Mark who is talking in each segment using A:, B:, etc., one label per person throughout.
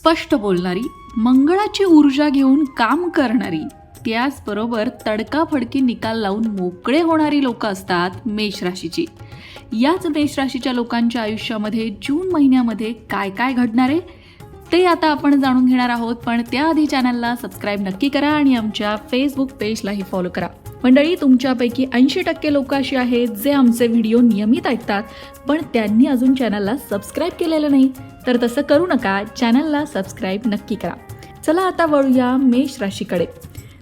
A: स्पष्ट बोलणारी मंगळाची ऊर्जा घेऊन काम करणारी त्याचबरोबर तडकाफडकी निकाल लावून मोकळे होणारी लोक असतात मेष राशीची याच मेष राशीच्या लोकांच्या आयुष्यामध्ये जून महिन्यामध्ये काय काय घडणार आहे? ते आता आपण जाणून घेणार आहोत पण त्याआधी चॅनलला सबस्क्राईब नक्की करा आणि आमच्या फेसबुक पेजलाही फॉलो करा. मंडळी तुमच्यापैकी ऐंशी टक्के लोक अशी आहेत जे आमचे व्हिडिओ नियमित ऐकतात पण त्यांनी अजून चॅनलला सबस्क्राईब केलेलं नाही. तर तसं करू नका चॅनलला सबस्क्राईब नक्की करा. चला आता वळूया मेष राशीकडे.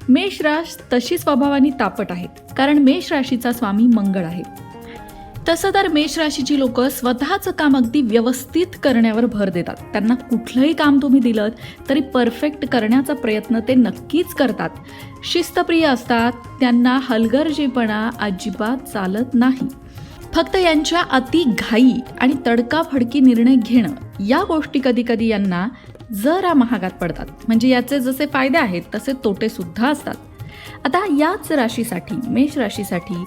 A: मेष राश तशी स्वभावाने तापट आहेत कारण मेष राशीचा स्वामी मंगळ आहे. तसं तर मेष राशीची लोक स्वतःचं काम अगदी व्यवस्थित करण्यावर भर देतात. त्यांना कुठलंही काम तुम्ही दिलं तरी परफेक्ट करण्याचा प्रयत्न ते नक्कीच करतात. शिस्तप्रिय असतात त्यांना हलगर्जीपणा अजिबात चालत नाही. फक्त यांच्या अति घाई आणि तडकाफडकी निर्णय घेणं या गोष्टी कधी कधी यांना जरा महागात पडतात. म्हणजे याचे जसे फायदे आहेत तसे तोटे सुद्धा असतात. आता याच राशीसाठी मेष राशीसाठी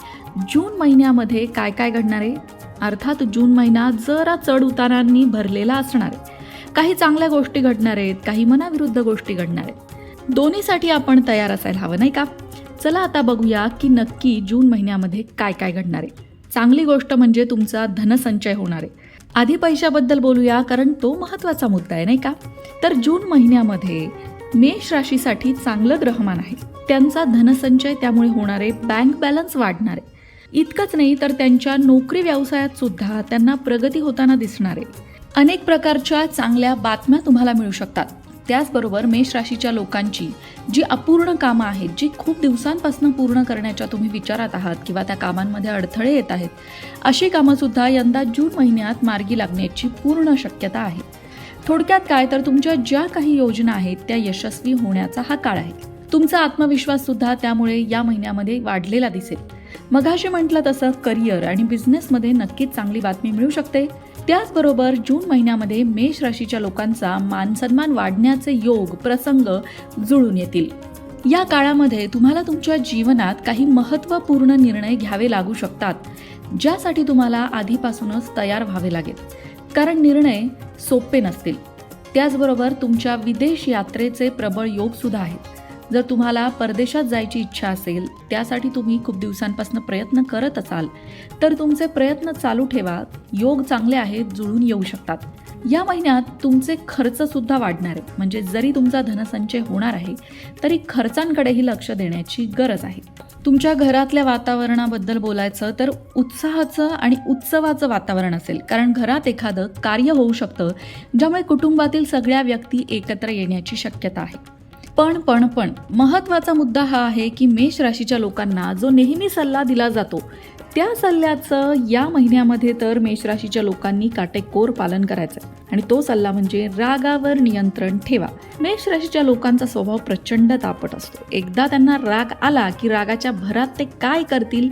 A: जून महिन्यामध्ये काय काय घडणार आहे? अर्थात जून महिना जरा चढ उतारांनी भरलेला असणार आहे. काही चांगल्या गोष्टी घडणार आहेत काही मनाविरुद्ध गोष्टी घडणार आहेत. दोन्हीसाठी आपण तयार असायला हवं नाही का? चला आता बघूया की नक्की जून महिन्यामध्ये काय काय घडणार आहे. चांगली गोष्ट म्हणजे तुमचा धनसंचय होणार आहे. आधी पैशाबद्दल बोलूया कारण तो महत्त्वाचा मुद्दा आहे नाही का? तर जून महिन्यामध्ये मेष राशीसाठी चांगलं ग्रहमान आहे. त्यांचा धनसंचय त्यामुळे होणारे बँक बॅलन्स वाढणार. आहे इतकंच नाही तर त्यांच्या नोकरी व्यवसायात सुद्धा त्यांना प्रगती होताना दिसणार. आहे अनेक प्रकारच्या चांगल्या बातम्या तुम्हाला मिळू शकतात. त्याचबरोबर मेष राशीच्या लोकांची जी अपूर्ण कामं आहेत जी खूप दिवसांपासून पूर्ण करण्याच्या तुम्ही विचारात आहात किंवा त्या कामांमध्ये अडथळे येत आहेत अशी कामंसुद्धा यंदा जून महिन्यात मार्गी लागण्याची पूर्ण शक्यता आहे. थोडक्यात काय तर तुमच्या ज्या काही योजना आहेत त्या यशस्वी होण्याचा हा काळ आहे. तुमचा आत्मविश्वास सुद्धा त्यामुळे या महिन्यामध्ये वाढलेला दिसेल. मगाशी म्हटलं तसं करिअर आणि बिझनेसमध्ये नक्कीच चांगली बातमी मिळू शकते. त्याचबरोबर जून महिन्यामध्ये मेष राशीच्या लोकांचा मानसन्मान वाढण्याचे योग प्रसंग जुळून येतील. या काळामध्ये तुम्हाला तुमच्या जीवनात काही महत्त्वपूर्ण निर्णय घ्यावे लागू शकतात ज्यासाठी तुम्हाला आधीपासूनच तयार व्हावे लागेल. कारण निर्णय सोपे नसतील. त्याचबरोबर तुमच्या विदेश यात्रेचे प्रबळ योग सुद्धा आहेत. जर तुम्हाला परदेशात जायची इच्छा असेल त्यासाठी तुम्ही खूप दिवसांपासून प्रयत्न करत असाल तर तुमचे प्रयत्न चालू ठेवा. योग चांगले आहेत जुळून येऊ शकतात. या महिन्यात तुमचे खर्च सुद्धा वाढणार आहे. म्हणजे जरी तुमचा धनसंचय होणार आहे तरी खर्चांकडेही लक्ष देण्याची गरज आहे. तुमच्या घरातल्या वातावरणाबद्दल बोलायचं तर उत्साहाचं आणि उत्सवाचं वातावरण असेल. कारण घरात एखादं कार्य होऊ शकतं ज्यामुळे कुटुंबातील सगळ्या व्यक्ती एकत्र येण्याची शक्यता आहे. पण पण पण महत्त्वाचा मुद्दा हा आहे की मेष राशीच्या लोकांना जो नेहमी सल्ला दिला जातो त्या सल्ल्याचं या महिन्यामध्ये तर मेष राशीच्या लोकांनी काटेकोर पालन करायचं आणि तो सल्ला म्हणजे रागावर नियंत्रण ठेवा. मेष राशीच्या लोकांचा स्वभाव प्रचंड तापट असतो. एकदा त्यांना राग आला की रागाच्या भरात ते काय करतील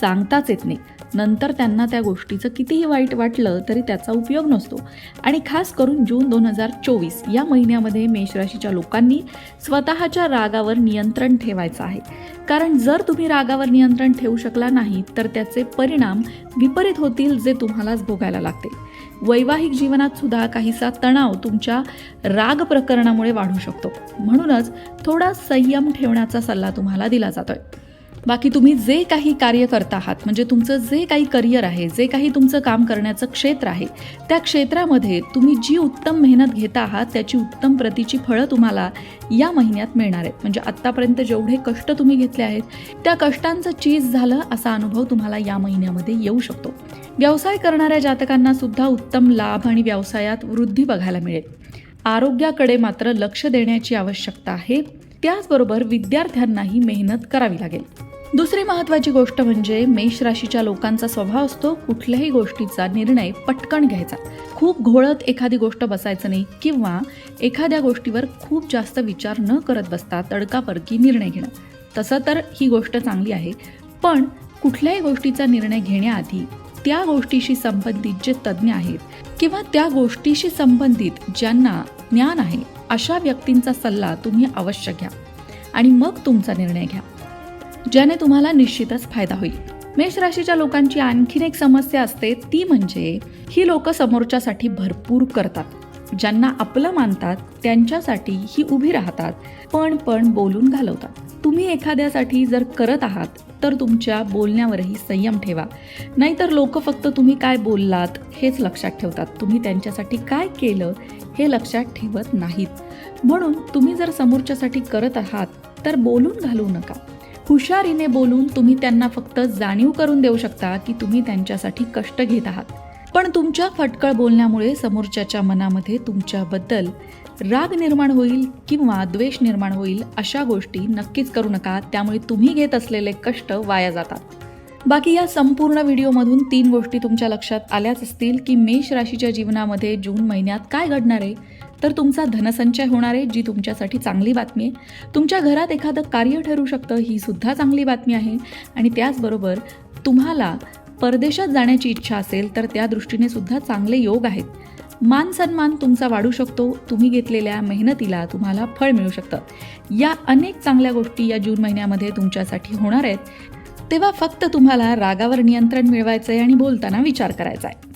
A: सांगताच येत नाही. नंतर त्यांना त्या गोष्टीचं कितीही वाईट वाटलं तरी त्याचा उपयोग नसतो. आणि खास करून जून दोन हजार चोवीस या महिन्यामध्ये मेषराशीच्या लोकांनी स्वतःच्या रागावर नियंत्रण ठेवायचं आहे. कारण जर तुम्ही रागावर नियंत्रण ठेवू शकला नाही तर त्याचे परिणाम विपरीत होतील जे तुम्हालाच भोगायला लागतील. वैवाहिक जीवनात सुद्धा काहीसा तणाव तुमच्या राग प्रकरणामुळे वाढू शकतो. म्हणूनच थोडा संयम ठेवण्याचा सल्ला तुम्हाला दिला जातोय. बाकी तुम्ही जे काही कार्य करता आहात म्हणजे तुमचं जे काही करिअर आहे जे काही तुमचं काम करण्याचं क्षेत्र आहे त्या क्षेत्रामध्ये तुम्ही जी उत्तम मेहनत घेता आहात त्याची उत्तम प्रतीची फळं तुम्हाला या महिन्यात मिळणार आहेत. म्हणजे आत्तापर्यंत जेवढे कष्ट तुम्ही घेतले आहेत त्या कष्टांचं चीज झालं असा अनुभव तुम्हाला या महिन्यामध्ये येऊ शकतो. व्यवसाय करणाऱ्या जातकांना सुद्धा उत्तम लाभ आणि व्यवसायात वृद्धी बघायला मिळेल. आरोग्याकडे मात्र लक्ष देण्याची आवश्यकता आहे. त्याचबरोबर विद्यार्थ्यांनाही मेहनत करावी लागेल. दुसरी महत्त्वाची गोष्ट म्हणजे मेष राशीच्या लोकांचा स्वभाव असतो कुठल्याही गोष्टीचा निर्णय पटकन घ्यायचा. खूप घोळत एखादी गोष्ट बसायचं नाही किंवा एखाद्या गोष्टीवर खूप जास्त विचार न करत बसता तडकाफडकी निर्णय घेणं. तसं तर ही गोष्ट चांगली आहे पण कुठल्याही गोष्टीचा निर्णय घेण्याआधी त्या गोष्टीशी संबंधित जे तज्ज्ञ आहेत किंवा त्या गोष्टीशी संबंधित ज्यांना ज्ञान आहे अशा व्यक्तींचा सल्ला तुम्ही अवश्य घ्या आणि मग तुमचा निर्णय घ्या. ज्याने तुम्हाला निश्चितच फायदा होईल. मेष राशीच्या लोकांची आणखीन एक समस्या असते ती म्हणजे ही लोक समोरच्यासाठी भरपूर करतात. ज्यांना आपलं मानतात त्यांच्यासाठी ही उभी राहतात पण पण बोलून घालवतात. तुम्ही एखाद्यासाठी जर करत आहात तर तुमच्या बोलण्यावरही संयम ठेवा. नाहीतर लोक फक्त तुम्ही काय बोललात हेच लक्षात ठेवतात. तुम्ही त्यांच्यासाठी काय केलं हे लक्षात ठेवत नाहीत. म्हणून तुम्ही जर समोरच्यासाठी करत आहात तर बोलून घालवू नका. हुशारीने बोलून तुम्ही त्यांना फक्त जाणीव करून देऊ शकता की तुम्ही त्यांच्यासाठी कष्ट घेत आहात. पण तुमच्या फटकळ बोलण्यामुळे समोरच्याच्या मनामध्ये तुमच्याबद्दल राग निर्माण होईल किंवा द्वेष निर्माण होईल अशा गोष्टी नक्कीच करू नका. त्यामुळे तुम्ही घेत असलेले कष्ट वाया जातात. बाकी या संपूर्ण व्हिडिओमधून तीन गोष्टी तुमच्या लक्षात आल्याच असतील की मेष राशीच्या जीवनामध्ये जून महिन्यात काय घडणार आहे? तर तुमचा धनसंचय होणार आहे जी तुमच्यासाठी चांगली बातमी आहे. तुमच्या घरात एखादं कार्य ठरू शकतं ही सुद्धा चांगली बातमी आहे. आणि त्याचबरोबर तुम्हाला परदेशात जाण्याची इच्छा असेल तर त्या दृष्टीने सुद्धा चांगले योग आहेत. मान सन्मान तुमचा वाढू शकतो तुम्ही घेतलेल्या मेहनतीला तुम्हाला फळ मिळू शकतं. या अनेक चांगल्या गोष्टी या जून महिन्यामध्ये तुमच्यासाठी होणार आहेत. तेव्हा फक्त तुम्हाला रागावर नियंत्रण मिळवायचं आहे आणि बोलताना विचार करायचा आहे